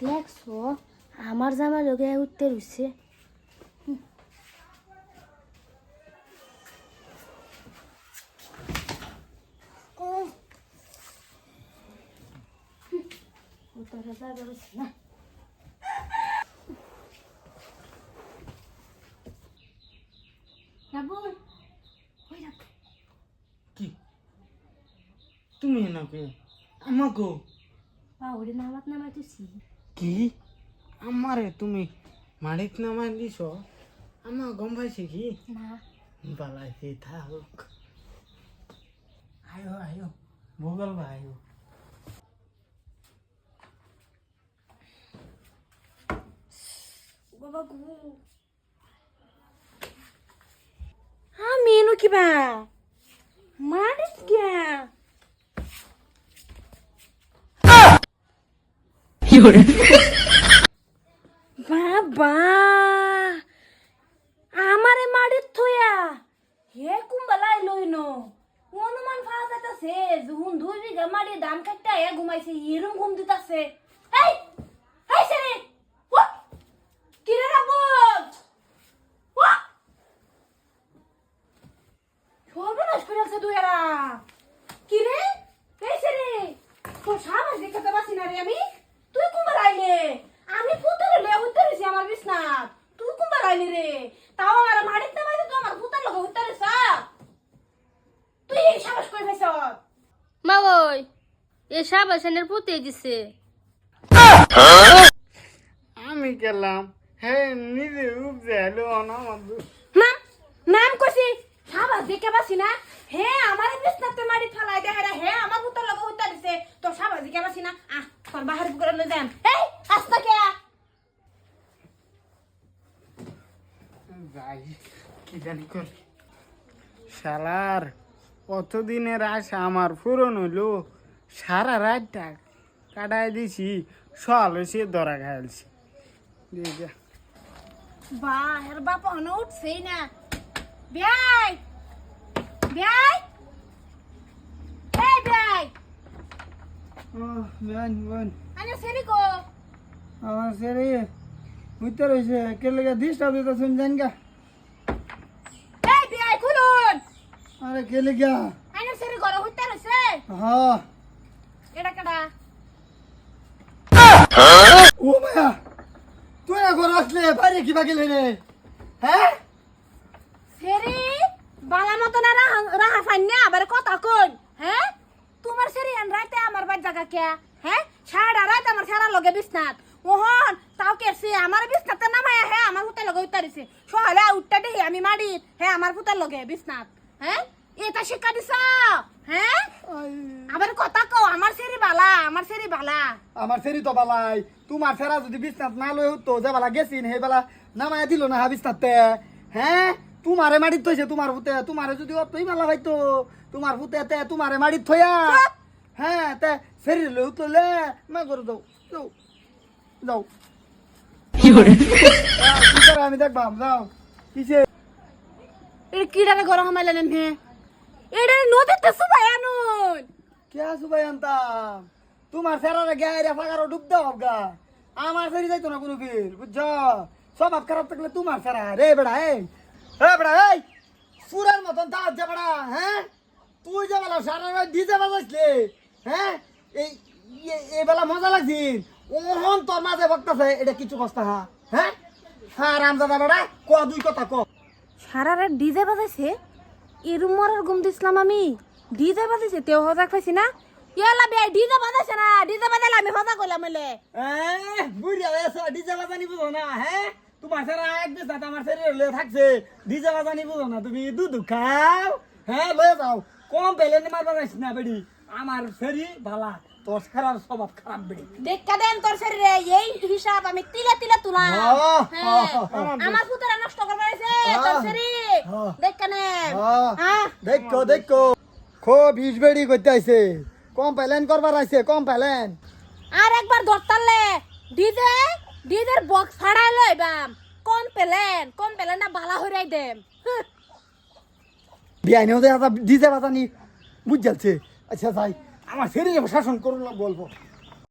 দেখছ আমার জামা লগে উঠতে রুছে না কি? তুমি নাকি আমাকে পাউডি নামাত নামাই তুছি কি? আমারে তুমি মাড়িত নামাই দিছ? আমার গম পাইছে কি? না। বালাইছে থাক। আয়ো আয়ো ভূগোল বা আয়ো। বাবা গো। আমি এনো কিবা মারিস গিয়া। বাবা হে যখন দুই বিঘা ধান ঘুমাইছে ঘুম! কিরে আছে কিরে এই সেরে তোর সাবাস দেখাতে পারছি না রে আমি তুই কুম্বার আইলে আমি পুতরে লে হইতে রইছি আমার বিছনাত তুই কুম্বার আইলি রে। তাও আমার মাড়িত না মাইতে তো আমার পুতার লগে হইতে রে তুই এই সাবাস করে ফেছ মা ওই এসব বাসনের পুঁতে দিছে। আমি গেলাম। হে নিজে উপজে আমার নাম নাম কইছি সাবাস দেখে না। হে আমার বিছনাতে মাড়ি ফেলাই দে হে হে আমার পুতার লগে হইতে দিছে। তোর সাবাস দেখে পাচ্ছি না। আহ তোর বাহার বুকরে লই যাম এই কে যাই কি জানি করি। শালার কতদিনের আশা আমার পূরণ হইল? সারা রাতটা কাটাই দিছি সল হয়েছে ধরা খাইছি বা এর বাপ অন উঠছেই না। বিয়াই বিয়াই। এই বিয়াই। আনে সেরি কো। আমার সেরে বুঝতে রয়েছে কে লেগে ডিস্টার্ব দিতে শুনছেন গা এই বিয়াই খুলুন আরে কে লেগে আনে সেরি ঘরে হইতে রইছে। হ্যাঁ এটা কেডা? ও মায়া তুই এখন আসলে বাইরে কি বাকি রে। হ্যাঁ? সেরি? বালা মতো না রাহা রাহা ফাইন্না আবার কথা কই হ্যাঁ? তোমার সেরি আন রাতে আমার বাদ জায়গা কে হ্যাঁ? সারা রাত আমার সারা লগে বিছনাত। ওহন তাও কেছে আমার বিছনাতে নামায় হে আমার হুতে লগে উতারিছে সহলে উঠতে দেহি আমি মারি। হে আমার হুতার লগে বিছনাত। হ্যাঁ? এটা শিক্ষা দিছ? হ্যাঁ? কথা কও আমার সেরি বালা আমার সেরি বালা। আমার সেরি তো বালাই। তোমার সেরা যদি বিছনাত না লই হতো যে বেলা গেছিন সেই বেলা নামায় দিল না হা বিছনাতে। হ্যাঁ? তোমারে মারিত থইছে তোমার পুতে তোমারে যদি অতই মালা হইতো তোমার পুতে তে তোমারে মারিত থইয়া। হ্যাঁ তে সেরি লই উতলে মা করে দাও যাও যাও। কি করে? আমি দেখবাম? যাও। কিসে কিডারে গরম হামাইলেন হে এটা নদীতে সুবাই আনুন কে আসু ভাই আনতাম তোমার সেরারে গায়ে ফাঁকারও ডুব দাও গা আমার সেরি যাইতো না কোনো ফির বুঝছ স্বভাব খারাপ থাকলে তোমার সেরা রে বেড়া এই হে বেড়া এই সুরের মতন দাঁত যে বেড়া হ্যাঁ তুই যে বেলা সারা ডিজে বাজাইছিলে হ্যাঁ এই এই বেলা মজা লাগছিল ওহন তোর মাঝে বক্তাছে এটা কিছু কষ্ট হা হ্যাঁ হ্যাঁ রামদাদা বেড়া ক দুই কথা ক সারা রাত ডিজে বাজাইছে। এরুম মরার ঘুম দিছিলাম আমি। ডিজে বাজাইছে তেও হজা খাইছি না? ইয়ালা বে ডিজে বাজাইছে না? ডিজে বাজাইলে আমি হজা কইলাম এলে। বুড়িয়া হয়েছে ডিজে বাজানি বুঝো না হ্যাঁ তোমার সারা এক বেশ আমার শরীরে থাকছে। ডিজে বাজানি বুঝো না তুমি দুধ খাও হ্যাঁ লয়ে যাও। কম পেলে মার বাজাইস না বেড়ি? আমার শরীর ভালা তোর খারাপ স্বভাব খারাপ বেড়ি। দেখা দেন তোর শরীরে এই হিসাব আমি তিলে তিলে হ্যাঁ, আমার পুতরা নষ্ট করবে হয়েছে তোর হ্যাঁ, শরীর হ্যাঁ। দেখা দেখো খুব হিস বেড়ি করতে আইছে কম পেলেন করবার আইছে কম পেলেন আর একবার ধরতালে ডিজে ডিজের বক্স ফাড়াই লইবাম কম পেলেন কম পেলেন না বালা হইরাই দেম হুঁ। বিয়াই নিয়ে ডিজে বাজানি বুঝ যাচ্ছে। আচ্ছা যাই। আমার শাসন করুন গল্প।